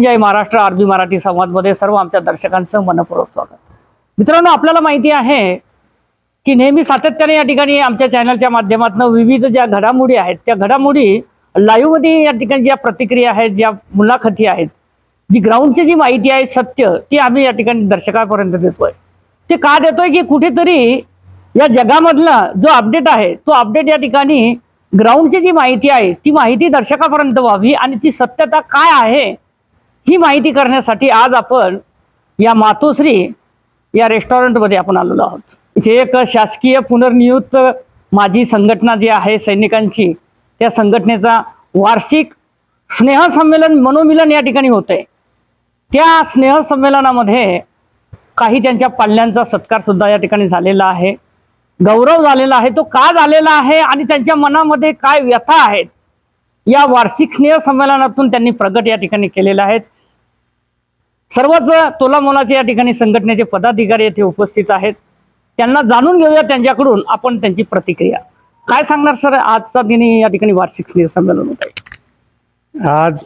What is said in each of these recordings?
जय Maharashtra RB Marathi संवादमध्ये सर्व आमच्या दर्शकांचं मनपूर्वक स्वागत. मित्रांनो आपल्याला माहिती आहे की नेहमी सातत्याने या ठिकाणी आमच्या चॅनलच्या माध्यमातून विविध ज्या घडामोडी आहेत त्या घडामोडी लाईव्हमध्ये या ठिकाणी ज्या प्रतिक्रिया आहेत ज्या मुलाखती आहेत जी ग्राउंडची जी माहिती आहे सत्य ती आम्ही या ठिकाणी दर्शकापर्यंत देतोय. ते का देतोय की कुठेतरी या जगामधला जो अपडेट आहे तो अपडेट या ठिकाणी ग्राउंडची जी माहिती आहे ती माहिती दर्शकापर्यंत व्हावी आणि ती सत्यता काय आहे ही माहिती करण्यासाठी आज आपण या मातोश्री या रेस्टॉरंटमध्ये आपण आलेलो आहोत. इथे एक शासकीय पुनर्नियुक्त माझी संघटना जी आहे सैनिकांची त्या संघटनेचा वार्षिक स्नेहसंमेलन मनोमिलन या ठिकाणी होतंय. त्या स्नेहसंमेलनामध्ये काही त्यांच्या पाल्यांचा सत्कार सुद्धा या ठिकाणी झालेला आहे. गौरव झालेला आहे तो का झालेला आहे आणि त्यांच्या मनामध्ये काय व्यथा आहेत या वार्षिक स्नेहसंमेलनातून त्यांनी प्रगट या ठिकाणी केलेल्या आहेत. सर्वच तोलामोलाचे या ठिकाणी संघटनेचे पदाधिकारी येथे उपस्थित आहेत. त्यांना जाणून घेऊया त्यांच्याकडून आपण त्यांची प्रतिक्रिया. काय सांगणार सर? आजचा दिनी या ठिकाणी वार्षिक स्नेह संमेलन होत आहे. आज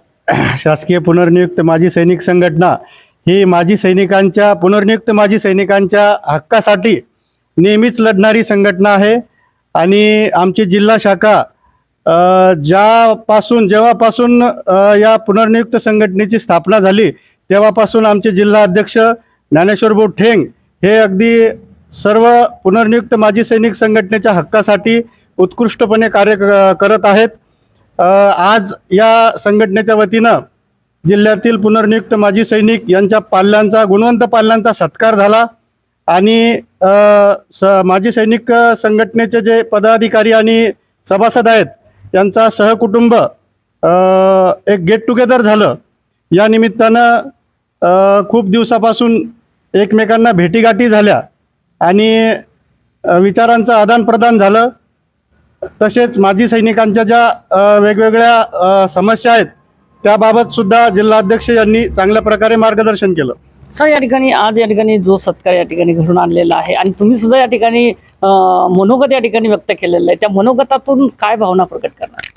शासकीय पुनर्नियुक्त माजी सैनिक संघटना ही माजी सैनिकांच्या पुनर्नियुक्त माजी सैनिकांच्या हक्कासाठी नेहमीच लढणारी संघटना आहे. आणि आमची जिल्हा शाखा ज्यापासून जेव्हापासून या पुनर्नियुक्त संघटनेची स्थापना झाली तेव्हापासून आमचे जिल्हा अध्यक्ष ज्ञानेश्वर भाऊ ठेंग हे अगदी सर्व पुनर्नियुक्त माजी सैनिक संघटनेच्या हक्कासाठी उत्कृष्टपणे कार्य क- करत आहेत. आज या संघटनेच्या वतीनं जिल्ह्यातील पुनर्नियुक्त माजी सैनिक यांच्या पाल्यांचा गुणवंत पाल्यांचा सत्कार झाला आणि स माजी सैनिक संघटनेचे जे पदाधिकारी आणि सभासद आहेत यांचा सहकुटुंब एक गेट टुगेदर झालं. या निमित्तानं खूप दिवसापासून एकमेकांना भेटीगाठी झाल्या आणि विचारांचं आदानप्रदान झालं. तसेच माजी सैनिकांच्या ज्या वेगवेगळ्या समस्या आहेत त्याबाबत सुद्धा जिल्हाध्यक्ष यांनी चांगल्या प्रकारे मार्गदर्शन केलं. सर या ठिकाणी आज या ठिकाणी जो सत्कार या ठिकाणी घडून आणलेला आहे आणि तुम्ही सुद्धा या ठिकाणी मनोगत या ठिकाणी व्यक्त केलेलं आहे त्या मनोगतातून काय भावना प्रकट करणार?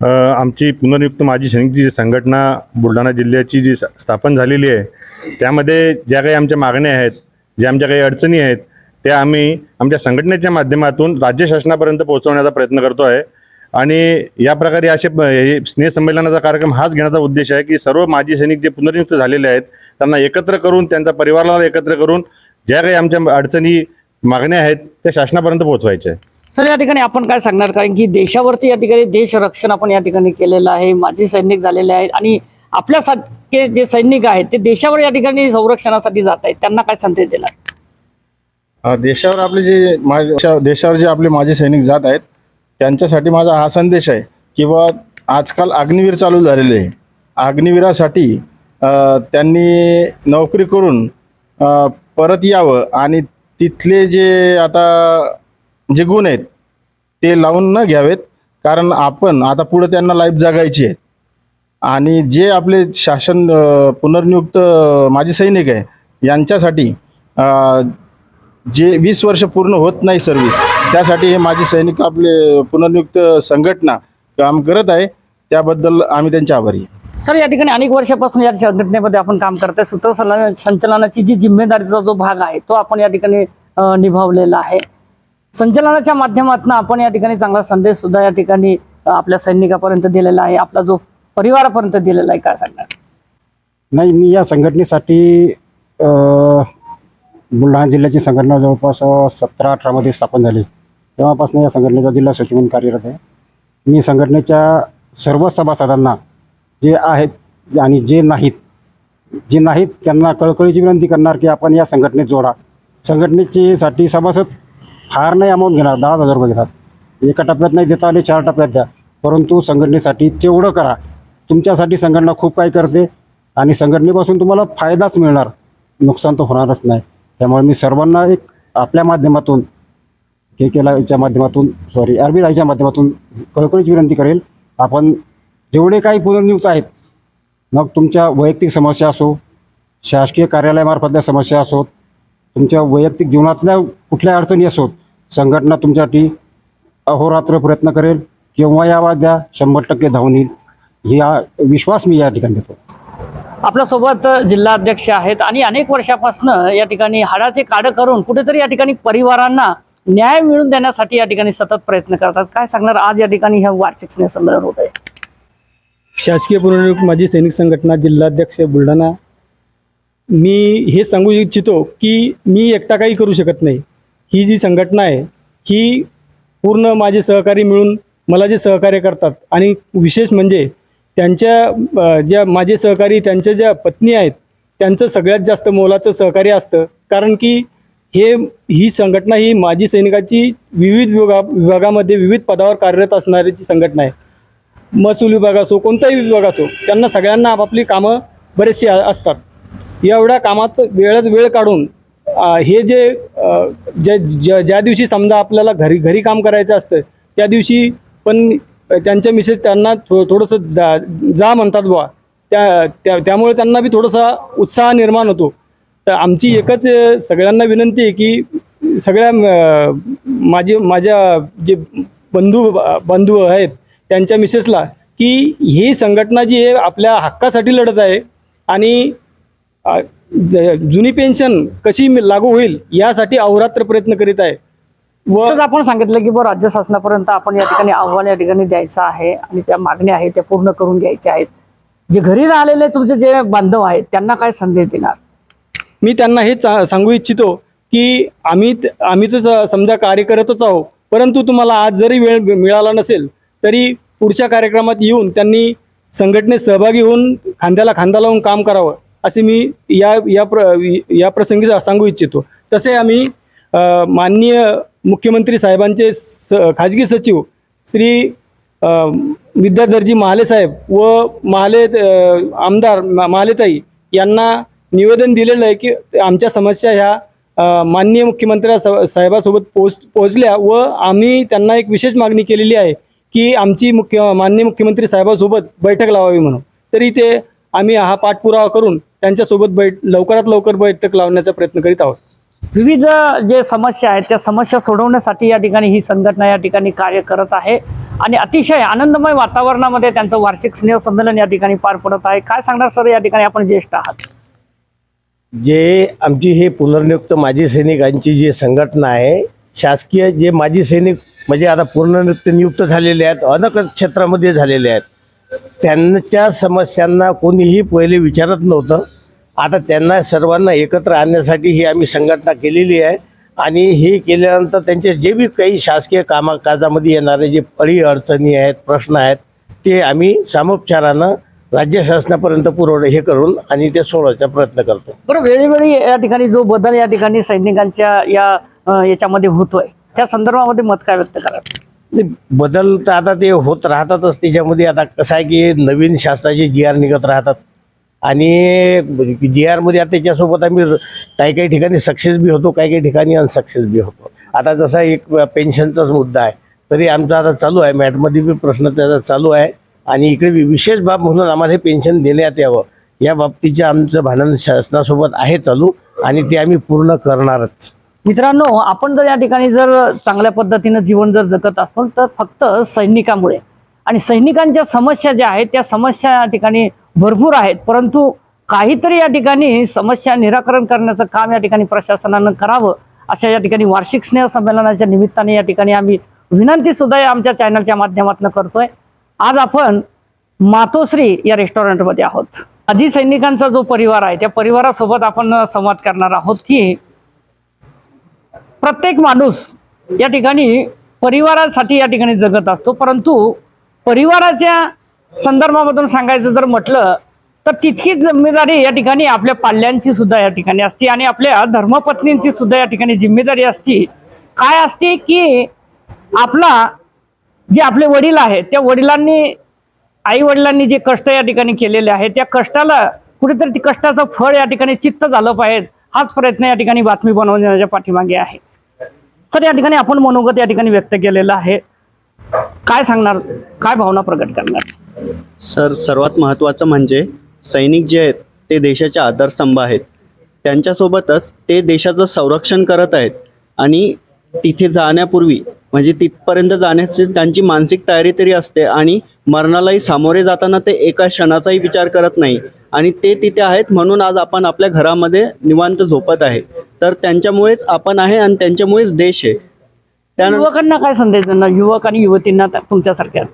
आमची पुनर्युक्त माजी सैनिकची जी संघटना बुलढाणा जिल्ह्याची जी स्थापन झालेली आहे त्यामध्ये ज्या काही आमच्या मागण्या आहेत ज्या आमच्या काही अडचणी आहेत त्या आम्ही आमच्या संघटनेच्या माध्यमातून राज्य शासनापर्यंत पोहोचवण्याचा प्रयत्न करतो आहे. आणि या प्रकारे असे हे स्नेहसंमेलनाचा कार्यक्रम हाच घेण्याचा उद्देश आहे की सर्व माजी सैनिक जे पुनर्नियुक्त झालेले आहेत त्यांना एकत्र करून त्यांच्या परिवाराला एकत्र करून ज्या काही आमच्या अडचणी मागण्या आहेत त्या शासनापर्यंत पोहोचवायच्या आहे सर या ठिकाणी आपण काय सांगणार? कारण की देशावरती या ठिकाणी देश रक्षण आपण या ठिकाणी केलेलं आहे. माझे सैनिक झालेले आहेत आणि आपल्यासारखे जे सैनिक आहेत ते देशावर या ठिकाणी संरक्षणासाठी जात आहेत. त्यांना काय संदेश देणार? देशावर आपले जे माझे देशावर जे आपले माझे सैनिक जात आहेत त्यांच्यासाठी माझा हा संदेश आहे की बा आजकाल अग्निवीर चालू झालेले आहे. अग्निवीरासाठी त्यांनी नोकरी करून परत यावं आणि तिथले जे आता जे गुण आहेत ते लावून न घ्यावेत. कारण आपण आता पुढे त्यांना लाईफ जगायची आहे. आणि जे आपले शासन पुनर्नियुक्त माजी सैनिक आहे यांच्यासाठी जे वीस वर्ष पूर्ण होत नाही सर्व्हिस त्यासाठी हे माजी सैनिक आपले पुनर्नियुक्त संघटना काम करत आहे. त्याबद्दल आम्ही त्यांचे आभारी सर या ठिकाणी अनेक वर्षापासून या संघटनेमध्ये आपण काम करताय सूत्रसंचालन संचालनाची जी जिम्मेदारीचा जो भाग आहे तो आपण या ठिकाणी निभावलेला आहे. संचलनाच्या माध्यमातून आपण या ठिकाणी चांगला संदेश सुद्धा या ठिकाणी आपल्या सैनिकापर्यंत दिलेला आहे. आपला जो परिवारापर्यंत दिलेला आहे काय सांगणार? नाही मी या संघटनेसाठी बुलढाणा जिल्ह्याची संघटना जवळपास सतरा अठरामध्ये स्थापन झाली. तेव्हापासून या संघटनेचा जिल्हा सचिव म्हणून कार्यरत आहे. मी संघटनेच्या सर्व सभासदांना जे आहेत आणि जे नाहीत जे नाहीत त्यांना कळकळीची विनंती करणार की आपण या संघटनेत जोडा. संघटनेची साठी सभासद फार नाही अमाऊंट घेणार दहा हजार रुपये घेतात. एका टप्प्यात नाही देता आले चार टप्प्यात द्या. परंतु संघटनेसाठी तेवढं करा. तुमच्यासाठी संघटना खूप काही करते आणि संघटनेपासून तुम्हाला फायदाच मिळणार. नुकसान तर होणारच नाही. त्यामुळे मी सर्वांना एक आपल्या माध्यमातून के के माध्यमातून सॉरी आर बी लाईव्हच्या माध्यमातून कळकळीची विनंती करेल. आपण जेवढे काही पुनर्नियुक्त आहेत मग तुमच्या वैयक्तिक समस्या असो शासकीय कार्यालयामार्फतल्या समस्या असोत तुमच्या वैयक्तिक जीवनातल्या कुठल्या अडचणी असोत संघटना तुमच्यासाठी अहोरात्र प्रयत्न करेल केव्हा यावा द्या शंभर टक्के धावून येईल ही हा विश्वास मी या ठिकाणी देतो. आपल्यासोबत जिल्हाध्यक्ष आहेत आणि अनेक वर्षापासून या ठिकाणी हाडाचे काढं करून कुठेतरी या ठिकाणी परिवारांना न्याय मिळवून देण्यासाठी या ठिकाणी सतत प्रयत्न करतात. काय सांगणार आज या ठिकाणी हे वार्षिक स्नेह संमेलन होत आहे? शासकीय पुनर्नियुक्त माजी सैनिक संघटना जिल्हाध्यक्ष बुलढाणा. मी हे सांगू इच्छितो की मी एकटा काही करू शकत नाही. ही जी संघटना आहे ही पूर्ण माझे सहकारी मिळून मला जे सहकार्य करतात आणि विशेष म्हणजे त्यांच्या ज्या माझे सहकारी त्यांच्या ज्या पत्नी आहेत त्यांचं सगळ्यात जास्त मोलाचं सहकार्य असतं. कारण की हे ही संघटना ही माजी सैनिकाची विविध विभागा विभागामध्ये विविध पदावर कार्यरत असणाऱ्याची संघटना आहे. महसूल विभाग असो कोणताही विभाग असो त्यांना सगळ्यांना आपापली कामं बरेचशी असतात. एवढ्या कामात वेळात वेळ काढून हे जे ज्या ज्या ज्या दिवशी समजा आपल्याला घरी घरी काम करायचं असतं त्या दिवशी पण त्यांच्या मिसेस त्यांना थो थोडंसं जा जा म्हणतात बुवा. त्या त्या त्यामुळे त्यांना बी थोडासा उत्साह निर्माण होतो. तर आमची एकच सगळ्यांना विनंती आहे की सगळ्या माझे माझ्या जे बंधू बंधू आहेत त्यांच्या मिसेसला की ही संघटना जी आहे आपल्या हक्कासाठी लढत आहे आणि जुनी पेन्शन कशी मि- लागू होईल यासाठी अहोरात्र प्रयत्न करीत आहे. व आपण सांगितलं की राज्य शासनापर्यंत आपण या ठिकाणी आव्हान या ठिकाणी द्यायचं आहे आणि त्या मागण्या आहेत त्या पूर्ण करून घ्यायच्या आहेत. जे घरी राहिलेले तुमचे जे बांधव आहेत त्यांना काय संदेश देणार? मी त्यांना हेच सा- सांगू इच्छितो की आम्ही आम्ही तर समजा कार्य करतच आहोत परंतु तुम्हाला आज जरी वेळ मिळाला नसेल तरी पुढच्या कार्यक्रमात येऊन त्यांनी संघटनेत सहभागी होऊन खांद्याला खांदा लावून काम करावं. असे मी या या प्र या प्रसंगी सांगू इच्छितो. तसे आम्ही माननीय मुख्यमंत्री साहेबांचे स खाजगी सचिव श्री अ, विद्याधरजी महाले साहेब व महाले आमदार मा- महालेताई यांना निवेदन दिलेलं आहे की आमच्या समस्या ह्या माननीय मुख्यमंत्री साहेबासोबत पोच पोहोचल्या व आम्ही त्यांना एक विशेष मागणी केलेली आहे की आमची मुख्य माननीय मुख्यमंत्री साहेबासोबत बैठक लावावी म्हणून. तरी ते आम्ही हा पाठपुरावा करून त्यांच्यासोबत बैठ लवकरात लवकर बैठक लावण्याचा प्रयत्न करीत आहोत. विविध जे समस्या आहेत त्या समस्या सोडवण्यासाठी या ठिकाणी ही संघटना या ठिकाणी कार्य करत आहे. आणि अतिशय आनंदमय वातावरणामध्ये त्यांचं वार्षिक स्नेह संमेलन या ठिकाणी पार पडत आहे. काय सांगणार सर या ठिकाणी आपण ज्येष्ठ आहात? जे आमची हे पुनर्नियुक्त माजी सैनिकांची जी संघटना आहे शासकीय जे माजी सैनिक म्हणजे आता पुनर्नियुक्त नियुक्त झालेले आहेत अनेक क्षेत्रामध्ये झालेले आहेत त्यांच्या समस्यांना कोणीही पहिले विचारत नव्हतं. आता त्यांना सर्वांना एकत्र आणण्यासाठी ही आम्ही संघटना केलेली आहे. आणि हे केल्यानंतर त्यांचे जे बी काही शासकीय कामाकाजामध्ये येणारे जे पळी अडचणी आहेत प्रश्न आहेत ते आम्ही सामोपचारानं राज्य शासनापर्यंत पुरवठे हे करून आणि ते सोडवायचा प्रयत्न करतो. बरं वेळोवेळी या ठिकाणी जो बदल या ठिकाणी सैनिकांच्या या याच्यामध्ये होतोय त्या संदर्भामध्ये मत काय व्यक्त करा बदल तर आता ते होत राहतातच. त्याच्यामध्ये आता कसं आहे की नवीन शासनाचे जी आर निघत राहतात. आणि जी आरमध्ये आता त्याच्यासोबत आम्ही र- काही काही ठिकाणी सक्सेस बी होतो काही काही ठिकाणी अनसक्सेस बी होतो. आता जसा एक पेन्शनचाच मुद्दा आहे तरी आमचा आता चालू आहे. मॅटमध्ये बी प्रश्न त्याचा चालू आहे. आणि इकडे विशेष बाब म्हणून आम्हाला हे पेन्शन देण्यात यावं. या बाबतीचे आमचं भांडण शासनासोबत आहे चालू. आणि ते आम्ही पूर्ण करणारच. मित्रांनो आपण जर या ठिकाणी जर चांगल्या पद्धतीनं जीवन जर जगत असेल तर फक्त सैनिकामुळे. आणि सैनिकांच्या समस्या ज्या आहेत त्या समस्या या ठिकाणी भरपूर आहेत. परंतु काहीतरी या ठिकाणी समस्या निराकरण करण्याचं काम या ठिकाणी प्रशासनानं करावं अशा या ठिकाणी वार्षिक स्नेह संमेलनाच्या निमित्ताने या ठिकाणी आम्ही विनंती सुद्धा या आमच्या चॅनलच्या माध्यमातून करतोय. आज आपण मातोश्री या रेस्टॉरंटमध्ये आहोत. आधी सैनिकांचा जो परिवार आहे त्या परिवारासोबत आपण संवाद करणार आहोत की प्रत्येक माणूस या ठिकाणी परिवारासाठी या ठिकाणी जगत असतो. परंतु परिवाराच्या संदर्भामधून सांगायचं जर म्हटलं तर तितकीच जिम्मेदारी या ठिकाणी आपल्या पाल्यांची सुद्धा या ठिकाणी असते आणि आपल्या धर्मपत्नींची सुद्धा या ठिकाणी जिम्मेदारी असते. काय असते की आपला जे आपले वडील आहेत त्या वडिलांनी आई वडिलांनी जे कष्ट या ठिकाणी केलेले आहेत त्या कष्टाला कुठेतरी कष्टाचं फळ या ठिकाणी चित्त झालं पाहिजे. हाच प्रयत्न या ठिकाणी बातमी बनवण्याच्या पाठीमागे आहे. तर या ठिकाणी आपण मनोगत या ठिकाणी व्यक्त केलेलं आहे. काय सांगणार? काय भावना प्रकट करणार? सर सर्वात महत्त्वाचं म्हणजे सैनिक जे आहेत ते देशाचे आधारस्तंभ आहेत. त्यांच्यासोबतच ते देशाचं संरक्षण करत आहेत. आणि तिथे जाण्यापूर्वी म्हणजे तिथपर्यंत जाण्याची त्यांची मानसिक तयारी तरी असते आणि मरणालाही सामोरे जाताना ते एका क्षणाचाही विचार करत नाही. आणि ते तिथे आहेत म्हणून आज आपण आपल्या घरामध्ये निवांत झोपत आहे. तर त्यांच्यामुळेच आपण आहे आणि त्यांच्यामुळेच देश आहे. त्यानंतर युवकांना काय संदेश देणार? युवक आणि युवतींना त्या- तुमच्यासारख्या?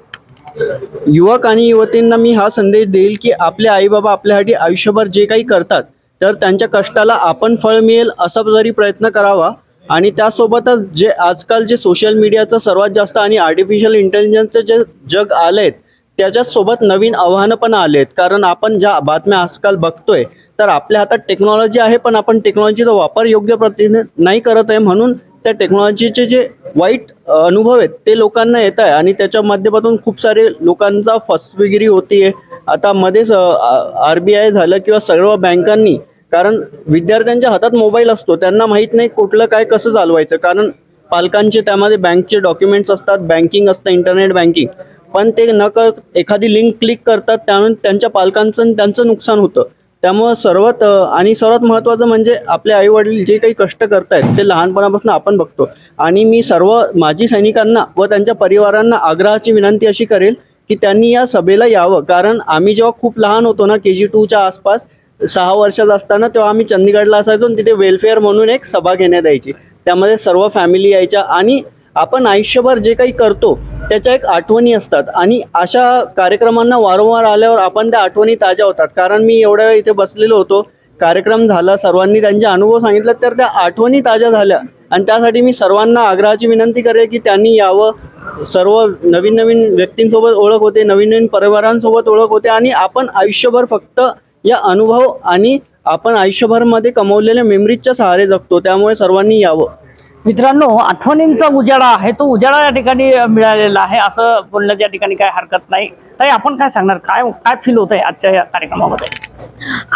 युवक आणि युवतींना मी हा संदेश देईल की आपले आईबाबा आपल्यासाठी आयुष्यभर जे काही करतात तर त्यांच्या कष्टाला आपण फळ मिळेल असा जरी प्रयत्न करावा आणि त्यासोबतच जे आजकाल जे सोशल मीडियाचं सर्वात जास्त आणि आर्टिफिशियल इंटेलिजन्सचं जे जग आलेत त्याच्यासोबत नवीन आव्हानं पण आले आहेत कारण आपण ज्या बातम्या आजकाल बघतोय तर आपल्या हातात टेक्नॉलॉजी आहे पण आपण टेक्नॉलॉजीचा वापर योग्य प्रतीने नाही करत आहे म्हणून त्या टेक्नॉलॉजीचे जे वाईट अनुभव आहेत ते लोकांना येत आहे. आणि त्याच्या माध्यमातून खूप सारे लोकांचा फसवेगिरी आहे आता मध्येच आर बी आय झालं किंवा सर्व बँकांनी कारण विद्यार्थ्यांच्या हातात मोबाईल असतो त्यांना माहीत नाही कुठलं काय कसं चालवायचं. कारण पालकांचे त्यामध्ये बँकचे डॉक्युमेंट्स असतात बँकिंग असतं इंटरनेट बँकिंग. पण ते न कर एखादी लिंक क्लिक करतात त्यामुळे त्यांच्या पालकांचं त्यांचं नुकसान होतं. त्यामुळं सर्वात आणि सर्वात महत्त्वाचं म्हणजे आपले आईवडील जे काही कष्ट करतायत ते लहानपणापासून आपण बघतो. आणि मी सर्व माजी सैनिकांना व त्यांच्या परिवारांना आग्रहाची विनंती अशी करेल की त्यांनी या सभेला यावं. कारण आम्ही जेव्हा खूप लहान होतो ना के जी टूच्या आसपास सहा वर्षाचा असताना तेव्हा आम्ही चंदीगडला असायचो आणि तिथे वेलफेअर म्हणून एक सभा घेण्यात यायची. त्यामध्ये सर्व फॅमिली यायच्या आणि आपण आयुष्यभर जे काही करतो त्याच्या एक आठवणी असतात. आणि अशा कार्यक्रमांना वारंवार आल्यावर आपण त्या आठवणी ताज्या होतात. कारण मी एवढ्या वेळ इथे बसलेलो होतो. कार्यक्रम झाला सर्वांनी त्यांचे अनुभव सांगितले तर त्या आठवणी ताज्या झाल्या. आणि त्यासाठी मी सर्वांना आग्रहाची विनंती करेल की त्यांनी यावं. सर्व नवीन नवीन व्यक्तींसोबत ओळख होते नवीन नवीन परिवारांसोबत ओळख होते आणि आपण आयुष्यभर फक्त या अनुभव आणि आपण आयुष्यभरमध्ये कमवलेल्या मेमरीजच्या सहारे जगतो. त्यामुळे सर्वांनी यावं. मित्रांनो आठवणींचा उजाडा आहे. तो उजाडा या ठिकाणी मिळालेला आहे. असं बोलण्याच्या ठिकाणी काही हरकत नाही. ताई आपण काय सांगणार? काय काय फील होत आहे आजच्या या कार्यक्रमामध्ये?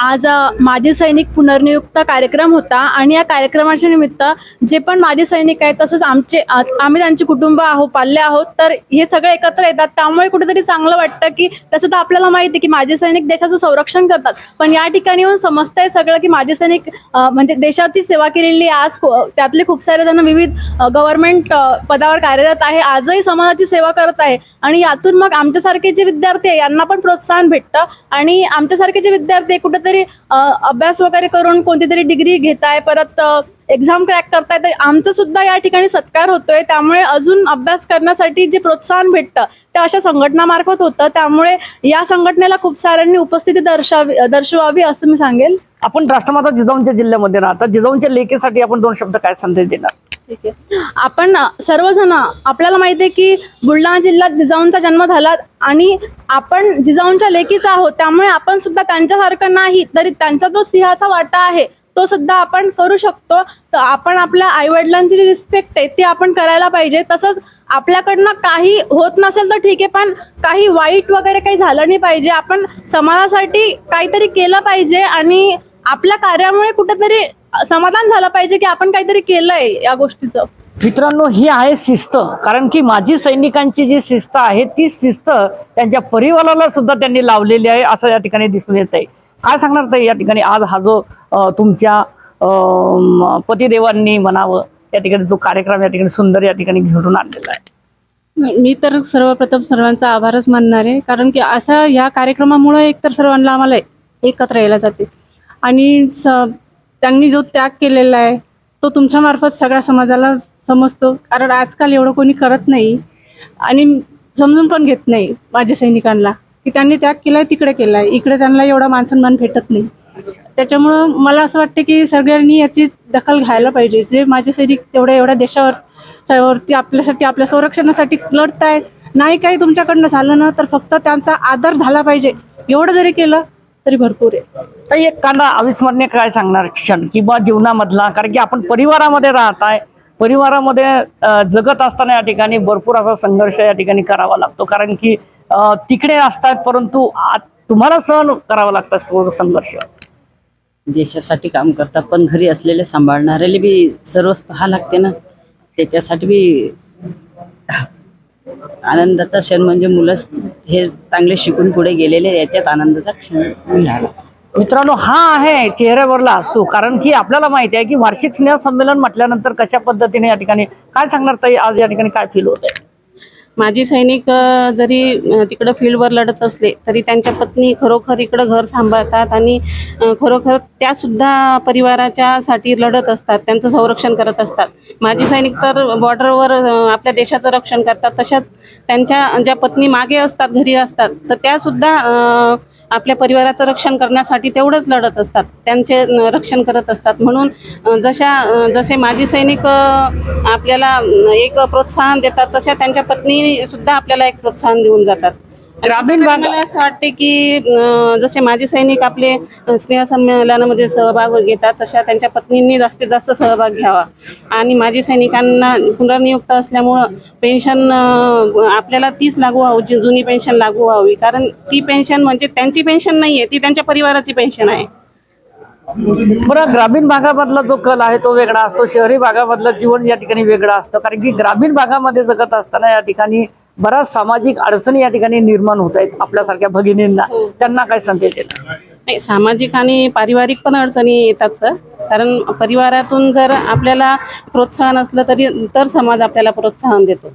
आज माझे माजी सैनिक पुनर्नियुक्त कार्यक्रम होता आणि या कार्यक्रमाच्या निमित्त जे पण माजी सैनिक आहेत तसंच आमचे आम्ही त्यांचे कुटुंब आहोत पाल्ले आहोत तर हे सगळे एकत्र येतात. त्यामुळे कुठेतरी चांगलं वाटतं की तसं तर आपल्याला माहिती आहे की माजी सैनिक देशाचं संरक्षण करतात. पण या ठिकाणी येऊन समजतंय सगळं की माजी सैनिक म्हणजे देशाची सेवा केलेली आज त्यातले खूप सारे जण विविध गव्हर्नमेंट पदावर कार्यरत आहे. आजही समाजाची सेवा करत आहे. आणि यातून मग आमच्यासारखे जे विद्यार्थी आहे यांना पण प्रोत्साहन भेटतं. आणि आमच्यासारखे जे विद्यार्थी आहे, कुठेतरी अभ्यास वगैरे करून कोणती तरी डिग्री घेताय परत एक्झाम क्रॅक करताय तर आमचं सुद्धा या ठिकाणी सत्कार होतोय. त्यामुळे अजून अभ्यास करण्यासाठी जे प्रोत्साहन भेटतं ते अशा संघटनामार्फत होतं. त्यामुळे या संघटनेला खूप साऱ्यांनी उपस्थिती दर्शावी दर्शवावी असं मी सांगेल. आपण राष्ट्रमाता जिजाऊंच्या जिल्ह्यामध्ये राहतात जिजाऊंच्या लेखीसाठी आपण दोन शब्द काय संदेश देणार? ठीक आहे. आपण सर्वजण आपल्याला माहिती आहे की बुलढाणा जिल्ह्यात जिजाऊंचा जन्म झाला आणि आपण जिजाऊंच्या लेकीचा आहोत त्यामुळे आपण सुद्धा त्यांच्यासारखं नाही तरी त्यांचा जो सिंहाचा वाटा आहे तो सुद्धा आपण करू शकतो. तर आपण आपल्या आईवडिलांची जी रिस्पेक्ट आहे ती आपण करायला पाहिजे. तसंच आपल्याकडनं काही होत नसेल तर ठीक आहे पण काही वाईट वगैरे काही झालं नाही पाहिजे. आपण समाजासाठी काहीतरी केलं पाहिजे आणि आपल्या कार्यामुळे कुठेतरी समाधान झालं पाहिजे की आपण काहीतरी केलंय या गोष्टीचं? मित्रांनो ही आहे शिस्त. कारण की माजी सैनिकांची जी शिस्त आहे ती शिस्त त्यांच्या परिवाराला सुद्धा त्यांनी लावलेली आहे असं या ठिकाणी दिसून येत आहे काय सांगणार ताई या ठिकाणी? आज हा जो तुमच्या पतिदेवांनी म्हणावं या ठिकाणी जो कार्यक्रम या ठिकाणी सुंदर या ठिकाणी घेऊन आणलेला आहे. मी तर सर्वप्रथम सर्वांचा आभारच मानणार आहे. कारण की असा ह्या कार्यक्रमामुळं एकतर सर्वांना आम्हाला एकत्र यायला जाते. आणि स त्यांनी जो त्याग केलेला आहे तो तुमच्यामार्फत सगळ्या समाजाला समजतो. कारण आजकाल एवढं कोणी करत नाही आणि समजून पण घेत नाही माझ्या सैनिकांना की त्यांनी त्याग केलाय तिकडे केलाय. इकडे त्यांना एवढा मानसन्मान भेटत नाही. त्याच्यामुळं मला असं वाटतं की सगळ्यांनी याची दखल घ्यायला पाहिजे. जे माझे सैनिक तेवढ्या एवढ्या देशावर वरती आपल्यासाठी आपल्या संरक्षणासाठी लढतायत. नाही काही तुमच्याकडनं झालं ना तर फक्त त्यांचा आदर झाला पाहिजे. एवढं जरी केलं तरी भरपूर आहे. ताई एक कांदा अविस्मरणीय काय सांगणार क्षण? किंवा जीवनामधला कारण की आपण परिवारामध्ये राहत आहे परिवारामध्ये जगत असताना या ठिकाणी भरपूर असा संघर्ष या ठिकाणी करावा लागतो. कारण की तिकडे असतात परंतु तुम्हाला सहन करावा लागतात सर्व संघर्ष. देशासाठी काम करतात पण घरी असलेले सांभाळणाऱ्याला बी सर्वच पहा लागते ना. त्याच्यासाठी बी आनंदाचा क्षण म्हणजे मुलं हे चांगले शिकून पुढे गेलेले याच्यात आनंदाचा क्षण मिळाला. मित्रांनो हा आहे चेहऱ्यावरला असतो कारण की आपल्याला माहिती आहे की वार्षिक स्नेह संमेलन म्हटल्यानंतर कशा पद्धतीने या ठिकाणी काय सांगणार ताई? आज या ठिकाणी काय फील होत आहे माजी सैनिक जरी तिकडं फील्डवर लढत असले तरी त्यांच्या पत्नी खरोखर इकडं घर सांभाळतात आणि खरोखर त्यासुद्धा परिवाराच्या साठी लढत असतात त्यांचं संरक्षण करत असतात. माजी सैनिक तर बॉर्डरवर आपल्या देशाचं रक्षण करतात तशाच त्यांच्या ज्या पत्नी मागे असतात घरी असतात तर त्यासुद्धा आपल्या परिवाराचं रक्षण करण्यासाठी तेवढंच लढत असतात. त्यांचे रक्षण करत असतात. म्हणून जशा जसे माजी सैनिक आपल्याला एक प्रोत्साहन देतात तशा त्यांच्या पत्नीसुद्धा आपल्याला एक प्रोत्साहन देऊन जातात. ग्रामीण मला असं वाटते की जसे माजी सैनिक आपले स्नेहसंमेलनामध्ये सहभाग घेतात तशा त्यांच्या पत्नींनी जास्तीत जास्त सहभाग घ्यावा. आणि माजी सैनिकांना पुनर्नियुक्त असल्यामुळं पेन्शन आपल्याला तीच लागू व्हावी जुनी पेन्शन लागू व्हावी. कारण ती पेन्शन म्हणजे त्यांची पेन्शन नाही आहे ती त्यांच्या परिवाराची पेन्शन आहे. बरं ग्रामीण भागामधला जो कल आहे तो वेगळा असतो. शहरी भागामधलं जीवन या ठिकाणी वेगळं असतं. कारण की ग्रामीण भागामध्ये जगत असताना या ठिकाणी बऱ्याच सामाजिक अडचणी या ठिकाणी निर्माण होत आहेत आपल्यासारख्या भगिनींना. त्यांना काय संदेश देणार? नाही सामाजिक आणि पारिवारिक पण अडचणी येतात सर. कारण परिवारातून जर आपल्याला प्रोत्साहन असलं तरी तर समाज आपल्याला प्रोत्साहन देतो.